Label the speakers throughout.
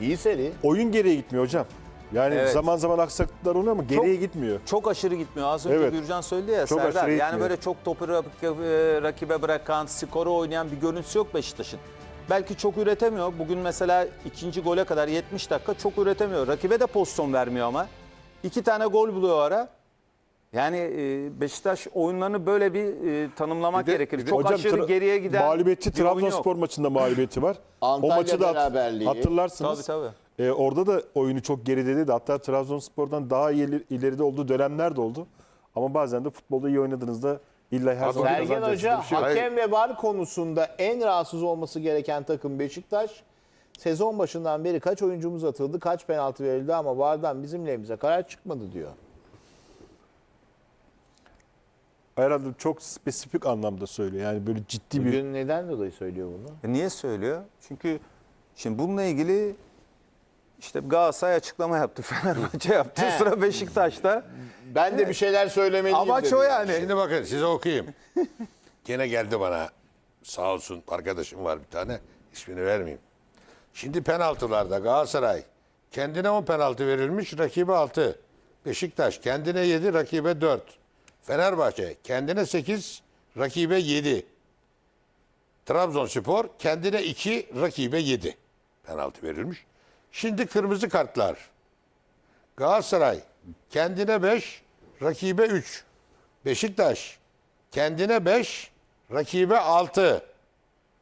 Speaker 1: İyi seri.
Speaker 2: Oyun geriye gitmiyor hocam. Yani
Speaker 3: Evet.
Speaker 2: zaman zaman aksaklıklar oluyor ama geriye gitmiyor.
Speaker 3: Çok aşırı gitmiyor. Az önce
Speaker 2: Evet.
Speaker 3: Gürcan söyledi ya
Speaker 2: Çok
Speaker 3: Serdar.
Speaker 2: aşırı
Speaker 3: Yani
Speaker 2: gitmiyor.
Speaker 3: böyle çok topu rak- e, rakibe bırakan, skoru oynayan bir görüntüsü yok Beşiktaş'ın. Belki çok üretemiyor. Bugün mesela ikinci gole kadar 70 dakika çok üretemiyor. Rakibe de pozisyon vermiyor ama. İki tane gol buluyor o ara. Yani e, Beşiktaş oyunlarını böyle bir e, tanımlamak
Speaker 4: Bir de-
Speaker 3: gerekir.
Speaker 4: bir de-
Speaker 3: çok
Speaker 2: Hocam
Speaker 3: aşırı
Speaker 2: tra-
Speaker 3: geriye giden
Speaker 2: mağlubiyeti
Speaker 3: bir oyun yok.
Speaker 2: Trabzonspor maçında mağlubiyeti var.
Speaker 1: Antalya
Speaker 2: o maçı da hat-
Speaker 1: beraberliği.
Speaker 2: hatırlarsınız.
Speaker 3: Tabii tabii.
Speaker 2: E, orada da oyunu çok gerideydi. Hatta Trabzonspor'dan daha iyi ileride olduğu dönemler de oldu. Ama bazen de futbolda iyi oynadığınızda illa her zaman
Speaker 1: Sergen
Speaker 2: kazanacaksınız
Speaker 1: Hoca
Speaker 2: bir şey yok.
Speaker 1: hakem ve var konusunda en rahatsız olması gereken takım Beşiktaş. Sezon başından beri kaç oyuncumuz atıldı, kaç penaltı verildi ama VAR'dan bizim lehimize karar çıkmadı diyor.
Speaker 2: Herhalde çok spesifik anlamda söylüyor. Yani böyle ciddi bir
Speaker 1: Bugün neden dolayı söylüyor bunu?
Speaker 3: E Niye söylüyor? Çünkü şimdi bununla ilgili işte Galatasaray açıklama yaptı, Fenerbahçe yaptı,
Speaker 1: He.
Speaker 3: sıra Beşiktaş'ta.
Speaker 1: Ben de bir şeyler söylemeliyim
Speaker 3: Amaç
Speaker 1: dedi.
Speaker 3: o yani.
Speaker 5: Şimdi bakın size okuyayım. Gene geldi bana sağ olsun arkadaşım var bir tane ismini vermeyeyim. Şimdi penaltılarda Galatasaray kendine 10 penaltı verilmiş rakibe 6. Beşiktaş kendine 7 rakibe 4. Fenerbahçe kendine 8 rakibe 7. Trabzonspor kendine 2 rakibe 7 penaltı verilmiş. Şimdi kırmızı kartlar. Galatasaray kendine 5, rakibe 3. Beşiktaş kendine 5, rakibe 6.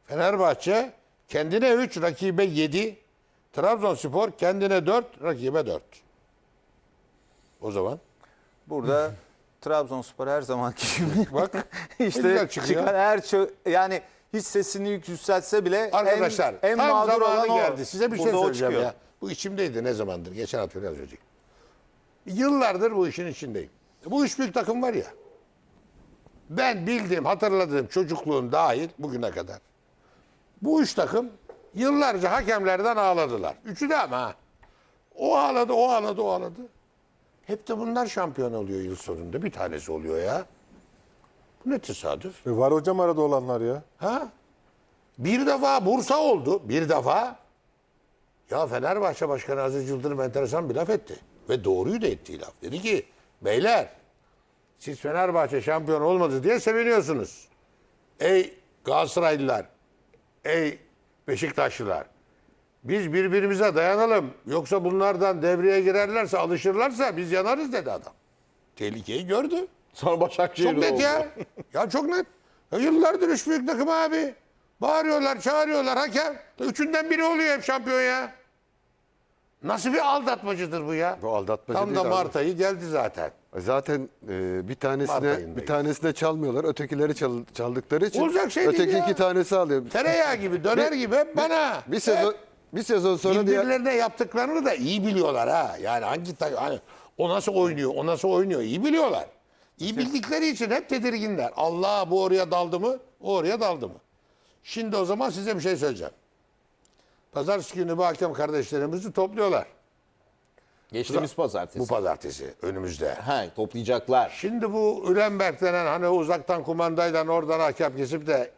Speaker 5: Fenerbahçe kendine 3, rakibe 7. Trabzonspor kendine 4, rakibe 4. O zaman
Speaker 3: Burada Trabzonspor her zamanki gibi
Speaker 5: bak
Speaker 3: işte çıkan her çö- yani hiç sesini yükseltse bile
Speaker 5: Arkadaşlar
Speaker 3: en, en
Speaker 5: tam
Speaker 3: mağdur
Speaker 5: zamanı
Speaker 3: olan o.
Speaker 5: geldi. Size bir şey
Speaker 3: Burada o
Speaker 5: söyleyeceğim
Speaker 3: çıkıyor.
Speaker 5: ya. Bu içimdeydi ne zamandır? Geçen hafta biraz önce. Yıllardır bu işin içindeyim. Bu üç büyük takım var ya. Ben bildiğim, hatırladığım çocukluğum dahil bugüne kadar. Bu üç takım yıllarca hakemlerden ağladılar. Üçü de ama. ha. O ağladı, o ağladı, o ağladı. Hep de bunlar şampiyon oluyor yıl sonunda. Bir tanesi oluyor ya. Bu ne tesadüf?
Speaker 2: E, var hocam arada olanlar ya.
Speaker 5: Ha? Bir defa Bursa oldu. Bir defa. Ya Fenerbahçe Başkanı Aziz Yıldırım enteresan bir laf etti. Ve doğruyu da ettiği laf. Dedi ki beyler siz Fenerbahçe şampiyon olmadı diye seviniyorsunuz. Ey Galatasaraylılar, ey Beşiktaşlılar. Biz birbirimize dayanalım. Yoksa bunlardan devreye girerlerse, alışırlarsa biz yanarız dedi adam. Tehlikeyi gördü.
Speaker 1: Sonra Başakşehir
Speaker 5: Çok net
Speaker 1: oldu.
Speaker 5: ya. Ya çok net. Ya yıllardır üç büyük takım abi. Bağırıyorlar, çağırıyorlar hakem. Üçünden biri oluyor hep şampiyon ya. Nasıl bir aldatmacıdır bu ya?
Speaker 4: Bu aldatmacı
Speaker 5: Tam da
Speaker 4: değil abi.
Speaker 5: Mart ayı geldi zaten.
Speaker 4: Zaten e, bir tanesine
Speaker 5: ayındayız.
Speaker 4: bir tanesine çalmıyorlar. Ötekileri çal- çaldıkları için
Speaker 5: Olacak şey değil
Speaker 4: öteki
Speaker 5: ya.
Speaker 4: iki tanesi alıyor.
Speaker 5: Tereyağı gibi, döner gibi hep bana.
Speaker 4: Bir sezon
Speaker 5: Hep
Speaker 4: bir sezon sonra diğer
Speaker 5: birbirlerine yaptıklarını da iyi biliyorlar ha. Yani hangi takım, hani o nasıl oynuyor, o nasıl oynuyor iyi biliyorlar. İyi bildikleri için hep tedirginler. Allah bu oraya daldı mı, o oraya daldı mı? Şimdi o zaman size bir şey söyleyeceğim. Pazartesi günü bu hakem kardeşlerimizi topluyorlar.
Speaker 1: Geçtiğimiz pazartesi.
Speaker 5: Bu pazartesi önümüzde.
Speaker 1: Ha, toplayacaklar.
Speaker 5: Şimdi bu Ülenberg denen hani uzaktan kumandayla oradan hakem kesip de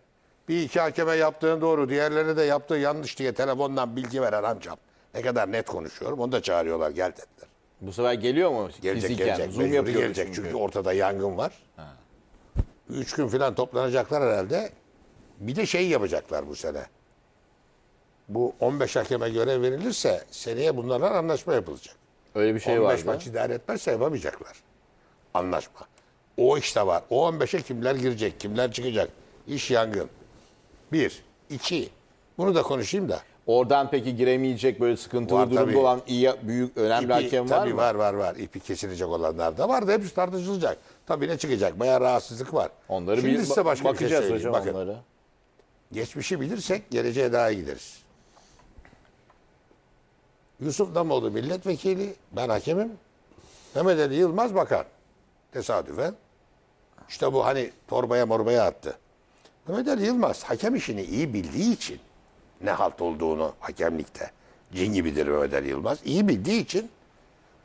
Speaker 5: bir iki hakeme yaptığın doğru, diğerlerine de yaptığı yanlış diye telefondan bilgi veren amcam. Ne kadar net konuşuyorum. Onu da çağırıyorlar gel dediler.
Speaker 1: Bu sefer geliyor mu?
Speaker 5: Gelecek
Speaker 1: Fiziken.
Speaker 5: gelecek.
Speaker 1: Zoom
Speaker 5: mecburi gelecek
Speaker 1: çünkü.
Speaker 5: çünkü. ortada yangın var. Üç gün falan toplanacaklar herhalde. Bir de şey yapacaklar bu sene. Bu 15 hakeme görev verilirse seneye bunlarla anlaşma yapılacak.
Speaker 1: Öyle bir şey
Speaker 5: 15
Speaker 1: vardı.
Speaker 5: maç idare etmezse yapamayacaklar. Anlaşma. O işte var. O 15'e kimler girecek, kimler çıkacak? İş yangın. Bir. iki. Bunu da konuşayım da.
Speaker 1: Oradan peki giremeyecek böyle sıkıntılı
Speaker 5: Var
Speaker 1: durumda
Speaker 5: tabii.
Speaker 1: olan iyi büyük önemli
Speaker 5: İpi,
Speaker 1: hakem var
Speaker 5: tabii
Speaker 1: mı?
Speaker 5: var var var. İpi kesilecek olanlar da var da hepsi tartışılacak. Tabii ne çıkacak? Bayağı rahatsızlık var.
Speaker 1: Onları
Speaker 5: Şimdi
Speaker 1: bir
Speaker 5: size başka bir şey
Speaker 1: bakacağız
Speaker 5: söyleyeyim.
Speaker 1: hocam
Speaker 5: Bakın,
Speaker 1: onlara.
Speaker 5: geçmişi bilirsek geleceğe daha iyi gideriz. Yusuf Damoğlu milletvekili, ben hakemim. Mehmet Ali Yılmaz bakan. Tesadüfen. İşte bu hani torbaya morbaya attı. Mehmet Ali Yılmaz hakem işini iyi bildiği için ne halt olduğunu hakemlikte cin gibidir Mehmet Ali Yılmaz. İyi bildiği için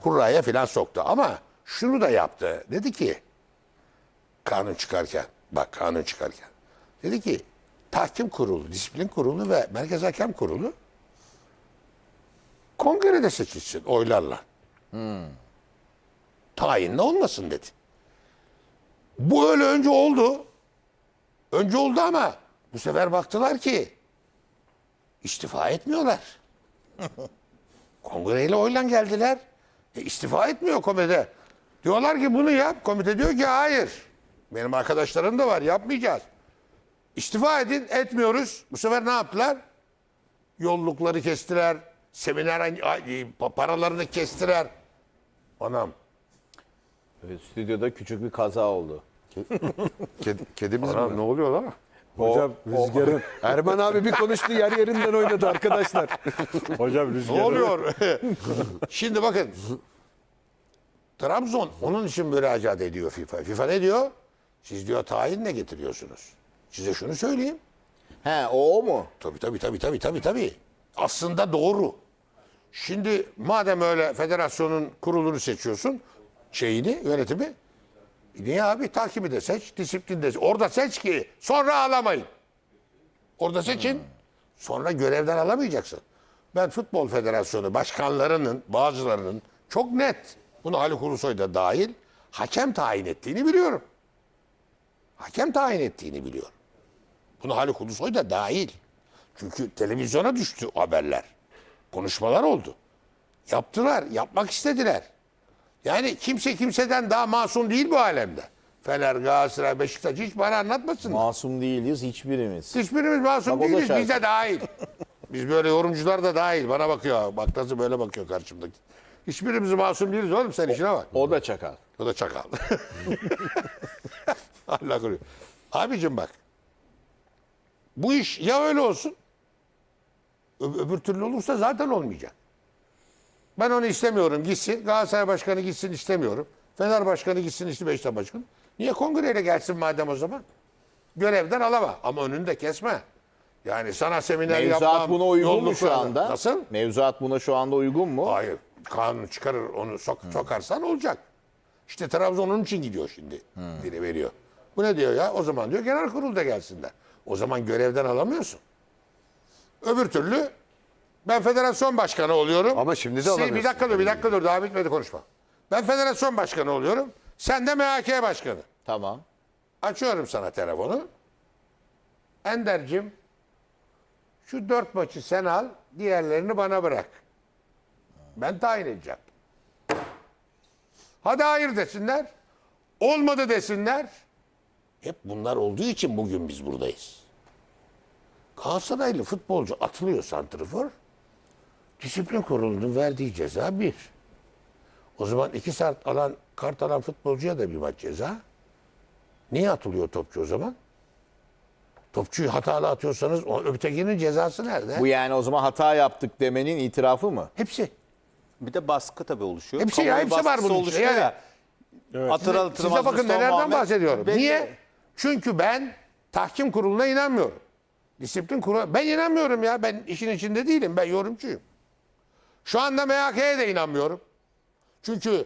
Speaker 5: kurraya filan soktu. Ama şunu da yaptı. Dedi ki kanun çıkarken bak kanun çıkarken dedi ki tahkim kurulu, disiplin kurulu ve merkez hakem kurulu kongrede seçilsin oylarla. Tayinle olmasın dedi. Bu öyle önce oldu. Önce oldu ama bu sefer baktılar ki istifa etmiyorlar. Kongreyle oyla geldiler. E, istifa etmiyor komite. Diyorlar ki bunu yap. Komite diyor ki hayır. Benim arkadaşlarım da var yapmayacağız. İstifa edin etmiyoruz. Bu sefer ne yaptılar? Yollukları kestiler. Seminer paralarını kestiler. Anam.
Speaker 1: Evet, stüdyoda küçük bir kaza oldu.
Speaker 4: Kedi, kedimiz mi?
Speaker 5: Anam ne oluyor lan?
Speaker 2: Hocam rüzgarın
Speaker 4: Erman abi bir konuştu yer yerinden oynadı arkadaşlar.
Speaker 2: hocam
Speaker 5: Ne
Speaker 2: rüzgarın
Speaker 5: oluyor? Şimdi bakın. Trabzon onun için müracaat ediyor FIFA. FIFA ne diyor? Siz diyor tayinle getiriyorsunuz. Size şunu söyleyeyim.
Speaker 1: He o, o mu?
Speaker 5: Tabii tabii tabii tabii tabii tabii. Aslında doğru. Şimdi madem öyle federasyonun kurulunu seçiyorsun, şeyini, yönetimi. Niye abi? Takibi de seç, disiplin de seç. Orada seç ki sonra alamayın. Orada seçin, sonra görevden alamayacaksın. Ben Futbol Federasyonu başkanlarının, bazılarının çok net, bunu Haluk Ulusoy da dahil, hakem tayin ettiğini biliyorum. Hakem tayin ettiğini biliyorum. Bunu Haluk Ulusoy da dahil. Çünkü televizyona düştü haberler. Konuşmalar oldu. Yaptılar, yapmak istediler. Yani kimse kimseden daha masum değil bu alemde. Fener, Galatasaray, Beşiktaş hiç bana anlatmasınlar.
Speaker 1: Masum değiliz hiçbirimiz.
Speaker 5: Hiçbirimiz masum
Speaker 1: Bak
Speaker 5: değiliz. Biz de dahil. Biz böyle yorumcular da dahil. Bana bakıyor. Bak nasıl böyle bakıyor karşımdaki. Hiçbirimiz masum değiliz oğlum sen işine bak.
Speaker 1: O da çakal.
Speaker 5: O da çakal. Allah koruyor. Abicim bak. Bu iş ya öyle olsun. öbür türlü olursa zaten olmayacak. Ben onu istemiyorum gitsin. Galatasaray Başkanı gitsin istemiyorum. Fener Başkanı gitsin işte Beşiktaş Başkanı. Niye kongreyle gelsin madem o zaman? Görevden alama ama önünü de kesme. Yani sana seminer
Speaker 1: Mevzuat
Speaker 5: yapmam.
Speaker 1: buna uygun mu şu anda?
Speaker 5: Nasıl?
Speaker 1: Mevzuat buna şu anda uygun mu?
Speaker 5: Hayır. Kanun çıkarır onu sok, sokarsan olacak. İşte Trabzon onun için gidiyor şimdi. Biri veriyor. Bu ne diyor ya? O zaman diyor genel kurulda gelsinler. O zaman görevden alamıyorsun. Öbür türlü ben federasyon başkanı oluyorum.
Speaker 4: Ama şimdi de alamıyorsun.
Speaker 5: Bir dakika dur, bir dakika dur. Daha bitmedi konuşma. Ben federasyon başkanı oluyorum. Sen de MHK başkanı.
Speaker 1: Tamam.
Speaker 5: Açıyorum sana telefonu. Ender'cim şu dört maçı sen al, diğerlerini bana bırak. Ben tayin edeceğim. Hadi hayır desinler. Olmadı desinler. Hep bunlar olduğu için bugün biz buradayız. Galatasaraylı futbolcu atılıyor santrifor. Disiplin kurulunun verdiği ceza bir. O zaman iki saat alan, kart alan futbolcuya da bir maç ceza. Niye atılıyor topçu o zaman? Topçuyu hatalı atıyorsanız o ötekinin cezası nerede?
Speaker 1: Bu yani o zaman hata yaptık demenin itirafı mı?
Speaker 5: Hepsi.
Speaker 3: Bir de baskı tabii oluşuyor.
Speaker 5: Hepsi ya,
Speaker 3: Kamuoyu
Speaker 5: hepsi var
Speaker 3: baskısı
Speaker 5: bunun içinde.
Speaker 3: oluşuyor
Speaker 5: Yani-
Speaker 3: ya. Atır atır
Speaker 5: Size bakın nelerden
Speaker 3: Muhammed
Speaker 5: bahsediyorum. Niye? Çünkü ben tahkim kuruluna inanmıyorum. Disiplin kurulu. Ben inanmıyorum ya. Ben işin içinde değilim. Ben yorumcuyum. Şu anda MHK'ye de inanmıyorum. Çünkü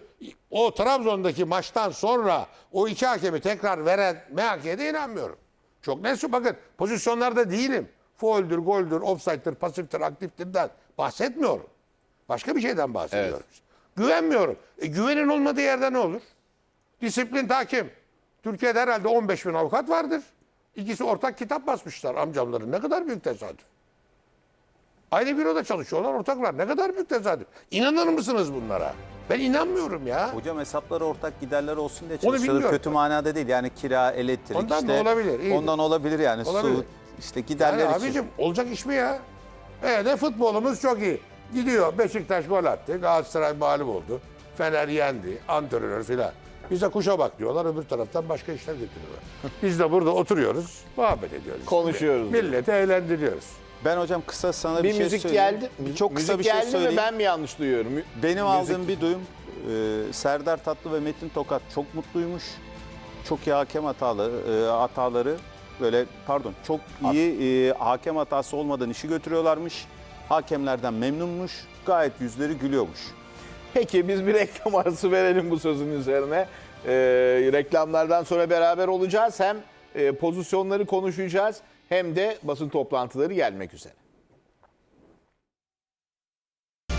Speaker 5: o Trabzon'daki maçtan sonra o iki hakemi tekrar veren MHK'ye de inanmıyorum. Çok net bakın pozisyonlarda değilim. Fauldür, goldür, offside'dir, pasiftir, aktiftirden bahsetmiyorum. Başka bir şeyden bahsediyorum. Güvenmiyorum. E, güvenin olmadığı yerde ne olur? Disiplin takim. Türkiye'de herhalde 15 bin avukat vardır. İkisi ortak kitap basmışlar amcamların. Ne kadar büyük tesadüf. Aynı büroda çalışıyorlar ortaklar. Ne kadar büyük tesadüf. İnanır mısınız bunlara? Ben inanmıyorum ya.
Speaker 3: Hocam hesapları ortak giderler olsun diye
Speaker 5: bilmiyorum.
Speaker 3: Kötü manada değil. Yani kira, elektrik
Speaker 5: Ondan
Speaker 3: işte.
Speaker 5: da olabilir, iyidir.
Speaker 3: Ondan olabilir yani.
Speaker 5: Olabilir.
Speaker 3: Su, işte giderler
Speaker 5: Yani
Speaker 3: için.
Speaker 5: abicim olacak iş mi ya? E de futbolumuz çok iyi. Gidiyor Beşiktaş gol attı. Galatasaray mağlup oldu. Fener yendi. Antrenör filan. Bize kuşa bak diyorlar. Öbür taraftan başka işler getiriyorlar. Biz de burada oturuyoruz. Muhabbet ediyoruz.
Speaker 1: Konuşuyoruz.
Speaker 5: Milleti eğlendiriyoruz.
Speaker 3: Ben hocam kısa sana bir,
Speaker 1: Bir
Speaker 3: şey
Speaker 1: müzik
Speaker 3: söyleyeyim.
Speaker 1: geldi. Müzik,
Speaker 3: Çok kısa
Speaker 1: müzik
Speaker 3: bir şey
Speaker 1: geldi
Speaker 3: söyleyeyim.
Speaker 1: mi ben mi yanlış duyuyorum?
Speaker 3: Benim
Speaker 1: müzik-
Speaker 3: aldığım bir duyum e, Serdar Tatlı ve Metin Tokat çok mutluymuş. Çok iyi hakem hatalı, e, hataları böyle pardon çok iyi e, hakem hatası olmadan işi götürüyorlarmış. Hakemlerden memnunmuş. Gayet yüzleri gülüyormuş.
Speaker 1: Peki biz bir reklam arası verelim bu sözün üzerine. Ee, reklamlardan sonra beraber olacağız. Hem e, pozisyonları konuşacağız hem de basın toplantıları gelmek üzere.